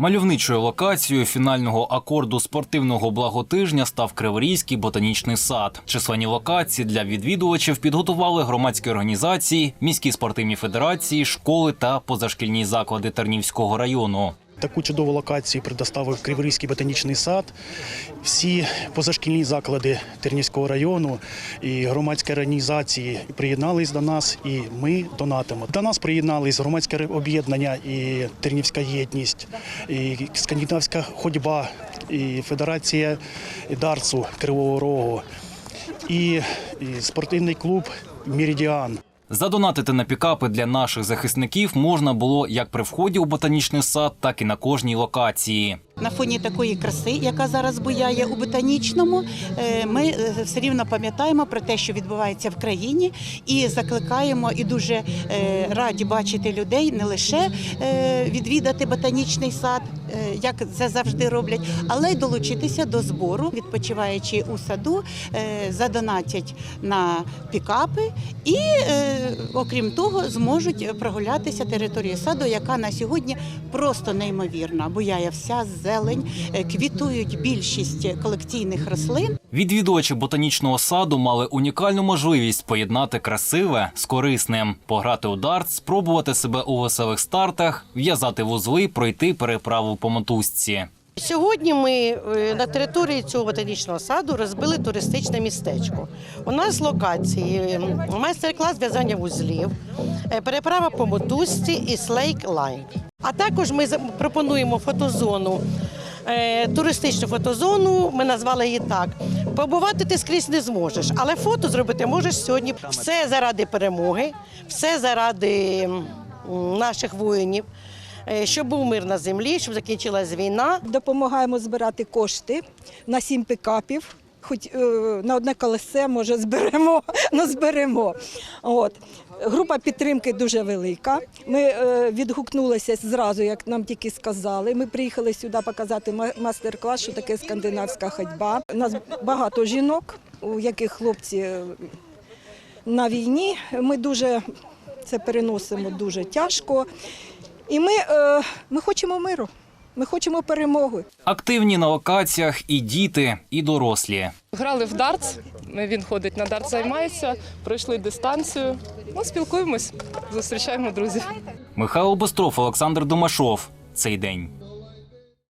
Мальовничою локацією фінального акорду спортивного благотижня став Криворізький ботанічний сад. Численні локації для відвідувачів підготували громадські організації, міські спортивні федерації, школи та позашкільні заклади Тернівського району. Таку чудову локацію предоставив Криворізький ботанічний сад. Всі позашкільні заклади Тернівського району і громадські організації приєднались до нас, і ми донатимо. До нас приєднались громадське об'єднання і Тернівська єдність, і скандинавська ходьба, і Федерація Дарцу Кривого Рогу, і, спортивний клуб Мірідіан. Задонатити на пікапи для наших захисників можна було як при вході у ботанічний сад, так і на кожній локації. На фоні такої краси, яка зараз буяє у ботанічному, е, ми е, все рівно пам'ятаємо про те, що відбувається в країні, і закликаємо і дуже е, раді бачити людей не лише відвідати ботанічний сад, як це завжди роблять, але й долучитися до збору, відпочиваючи у саду, задонатять на пікапи і, окрім того, зможуть прогулятися територією саду, яка на сьогодні просто неймовірна. Буяє вся зелень, е, квітують більшість колекційних рослин. Відвідувачі ботанічного саду мали унікальну можливість поєднати красиве з корисним, пограти у дарт, спробувати себе у веселих стартах, в'язати вузли, пройти переправу по мотузці. Сьогодні ми е, на території цього ботанічного саду розбили туристичне містечко. У нас локації майстер-клас в'язання вузлів, е, переправа по мотузці і слейк лайн. А також ми пропонуємо фотозону. е, Туристичну фотозону, ми назвали її так. Побувати ти скрізь не зможеш, але фото зробити можеш сьогодні. Все заради перемоги, все заради наших воїнів, е, щоб був мир на землі, щоб закінчилась війна. Допомагаємо збирати кошти на сім пікапів. Хоч е, на одне колесе, може, зберемо, ну зберемо. От. Група підтримки дуже велика. Ми е, відгукнулися зразу, як нам тільки сказали. Ми приїхали сюди показати мастер-клас, що таке скандинавська ходьба. У нас багато жінок, у яких хлопці е, на війні. Ми дуже це переносимо дуже тяжко. І ми, е, ми хочемо миру, ми хочемо перемоги. Активні на локаціях і діти, і дорослі. Грали в дартс. Він ходить на дартс, займається, пройшли дистанцію. Ну, спілкуємось, зустрічаємо друзів. Михайло Бостров, Олександр Домашов. Цей день.